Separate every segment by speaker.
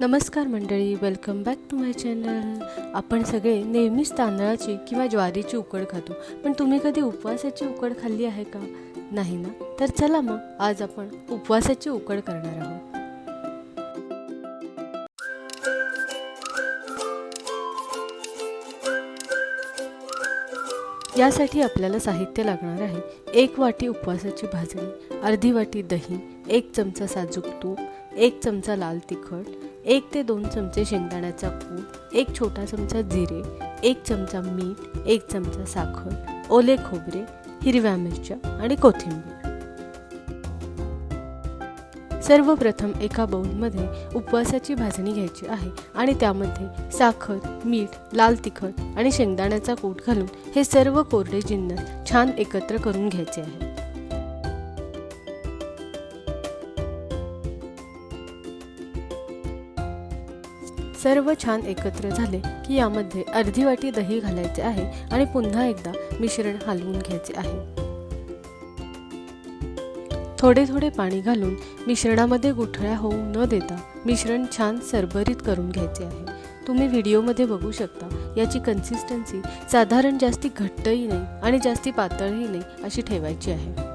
Speaker 1: नमस्कार मंडळी welcome back to my channel आपण सगळे नेहमीच तांदळाची किंवा ज्वारीची उकड खातो. पण तुम्ही कधी उपवासाची उकड खाल्ली आहे का? नाही ना? तर चला मग आज आपण उपवासाची उकड करणार आहोत. यासाठी आपल्याला साहित्य लागणार आहे. एक वाटी उपवासाची भाजणी अर्धी वाटी दही एक चमचा साजूक तूप एक चमचा लाल तिखट एक ते दोन चमचे शेंगदाण्याचा कूट एक छोटा चमचा जिरे एक चमचा मीठ एक चमचा साखर ओले खोबरे हिरव्या मिरच्या आणि कोथिंबीर. सर्वप्रथम एका बाउलमध्ये उपवासाची भाजणी घ्यायची आहे आणि त्यामध्ये साखर मीठ लाल तिखट आणि शेंगदाण्याचा कूट घालून हे सर्व कोरडे जिन्नस छान एकत्र करून घ्यायचे आहे. सर्व छान एकत्र झाले की यामध्ये अर्धी वाटी दही घालायचे आहे आणि पुन्हा एकदा मिश्रण हलवून घ्यायचे आहे. थोडे थोडे पाणी घालून मिश्रणामध्ये गुठळ्या होऊ न देता मिश्रण छान सरभरीत करून घ्यायचे आहे. तुम्ही व्हिडिओमध्ये बघू शकता याची कन्सिस्टन्सी साधारण जास्ती घट्टही नाही आणि जास्ती पातळही नाही अशी ठेवायची आहे.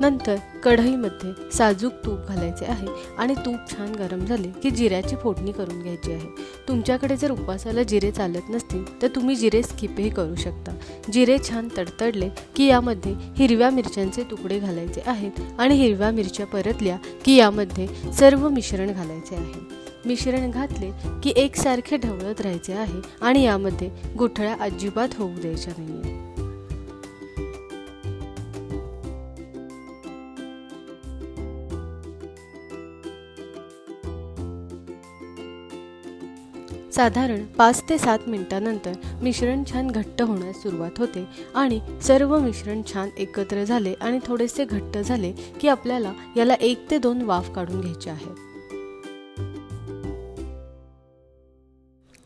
Speaker 1: नंतर कढईमध्ये साजूक तूप घालायचे आहे आणि तूप छान गरम झाले की जिऱ्याची फोडणी करून घ्यायची आहे. तुमच्याकडे जर उपवासाला जिरे चालत नसतील तर तुम्ही जिरे स्किपही करू शकता. जिरे छान तडतडले की यामध्ये हिरव्या मिरच्यांचे तुकडे घालायचे आहेत आणि हिरव्या मिरच्या परतल्या की यामध्ये सर्व मिश्रण घालायचे आहे. मिश्रण घातले की एकसारखे ढवळत राहायचे आहे आणि यामध्ये गुठळ्या अजिबात होऊ द्यायच्या नाही साधारण पाच ते सात मिनिटानंतर मिश्रण छान घट्ट होण्यास सुरुवात होते आणि सर्व मिश्रण छान एकत्र झाले आणि थोडेसे घट्ट झाले की आपल्याला याला एक ते दोन वाफ काढून घ्यायचे आहे.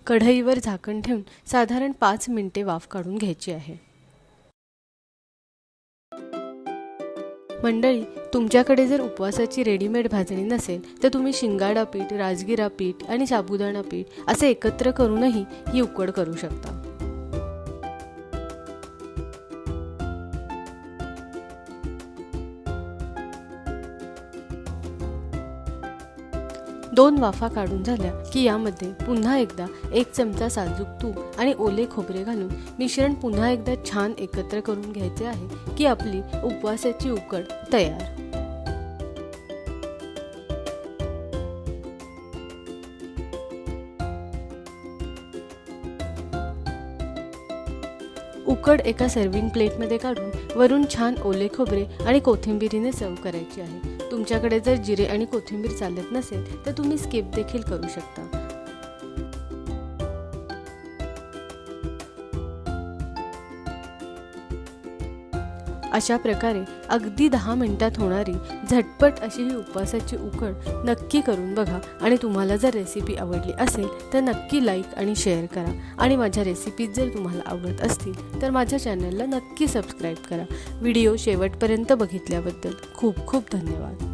Speaker 1: कढईवर झाकण ठेवून साधारण पाच मिनिटे वाफ काढून घ्यायची आहे. मंडळी तुमच्याकडे जर उपवासाची रेडीमेड भाजणी नसेल तर तुम्ही शिंगाडा पीठ राजगिरा पीठ आणि साबुदाणा पीठ असे एकत्र करूनही ही उकड करू शकता. दोन वाफा काढून झाल्या की यामध्ये पुन्हा एकदा एक चमचा साजूक तूप आणि ओले खोबरे घालून मिश्रण पुन्हा एकदा छान एकत्र करून घ्यायचे आहे की आपली उपवासाची उकड तयार. उकड एका सर्विंग प्लेटमध्ये काढून वरून छान ओले खोबरे आणि कोथिंबिरीने सर्व करायची आहे. तुमच्याकडे जर जिरे आणि कोथिंबीर चालत नसेल तर तुम्ही स्किप देखील करू शकता. अशा प्रकारे अगदी दहा मिनिटात होणारी झटपट अशी ही उपवासाची उकड नक्की करून बघा. आणि तुम्हाला जर रेसिपी आवडली असेल तर नक्की लाईक आणि शेअर करा. आणि माझ्या रेसिपीज जर तुम्हाला आवडत असतील तर माझ्या चॅनलला नक्की सबस्क्राईब करा. व्हिडिओ शेवटपर्यंत बघितल्याबद्दल खूप खूप धन्यवाद.